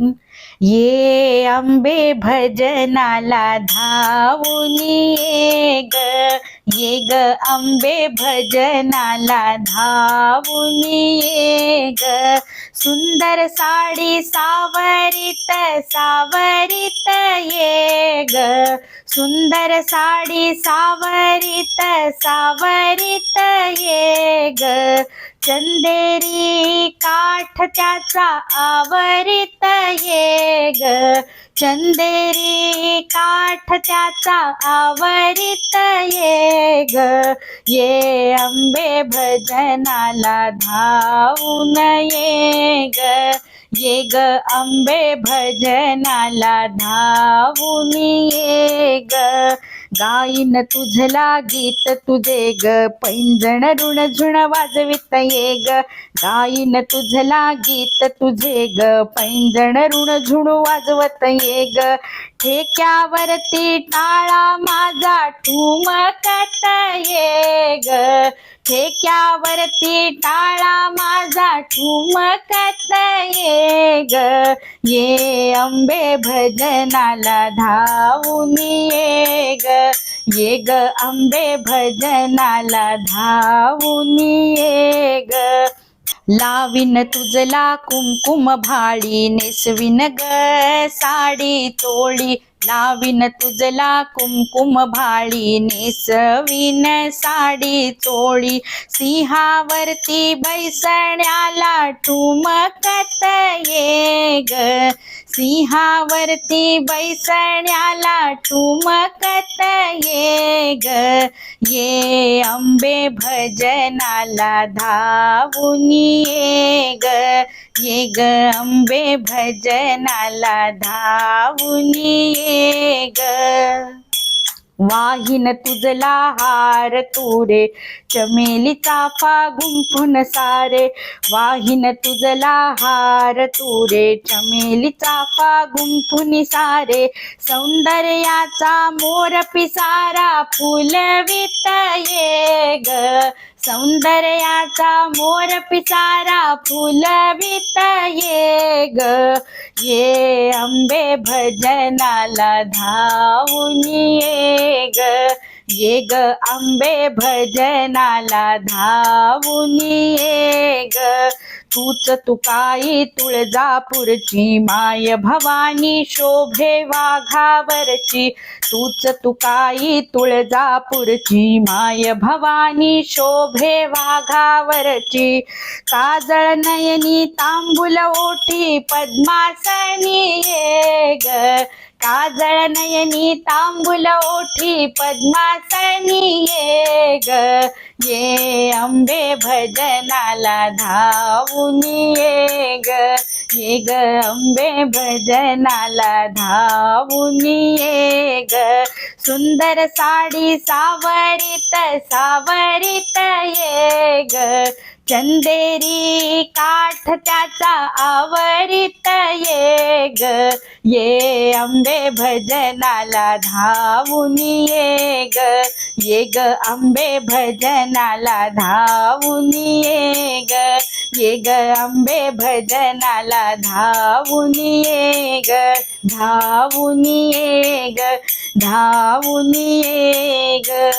ये आंबे भजनाला धावून ये ग ये ग आंबे भजनाला धावून ये ग. सुंदर साडी सावरित सावरित ये ग. सुंदर साडी सावरित सावरित ये ग. चंदेरी काठ त्याचा आवरित ये ग. चंदेरी काठ त्याचा आवरित ये ग. ये आंबे भजनाला धावून ये ग. ये ग आंबे भजनाला धावून ये ग. गाईन तुझला गीत तुझे ग. पैंजण ऋण झुण वाजवित ये ग. गाईन तुझला गीत तुझे ग. पैंजण ऋण झुण वाजवत ये ग. ठेक्यावरती टाळा माझा ठुमकत ये ग. ठेक्यावरती टाळा माझा ठुमकत ये ग. ये अंबे भजनाला धावून ये ग. ये ग अंबे भजनाला धावून ये ग. लावीन तुझला कुमकुम भाळी नेसवीन ग साडी चोळी लावीन तुझला कुमकुम भाळी नेसवीन साडी चोळी. सिंहावरती बैसण्याला ठुमकत ये ग. सिंहावरती बैसण्याला ठुमकत ये ग. ये अंबे भजनाला धावून ये ग. ये ग अंबे भजनाला धावून ये ग. वाहिन तुझला हार तुरे चमेली चाफा गुंफून सारे. वाहिन तुझला हार तुरे चमेली चाफा गुंफून सारे. सौंदर्याचा मोर पिसारा फुलवित ये ग. सौंदर्याचा मोर पिसारा फुलवित ये ग. ये आंबे भजनाला धावून ये. ये ग आंबे भजनाला धावून ये ग तूच तुकाई तुळजापूरची माय भवानी शोभे वाघावरची. तूच तुकाई तुळजापूरची माय भवानी शोभे वाघावरची. काजळ नयनी तांबुल ओटी पद्मासनी ये ग काजळ नयनी तांबुल ओठी पद्मासनी ये ग. ये आंबे भजनाला धावून ये ग. ये ग आंबे भजनाला धावून ये ग. सुंदर साडी सावरित सावरित ये ग. चंदेरी काठ त्याचा आवरित ये ग. ये आंबे भजनाला धावून ये ग. ये ग आंबे भजनाला धावून ये ग. ये ग आंबे भजनाला धावून ये ग. धावून ये ग. धावून ये ग.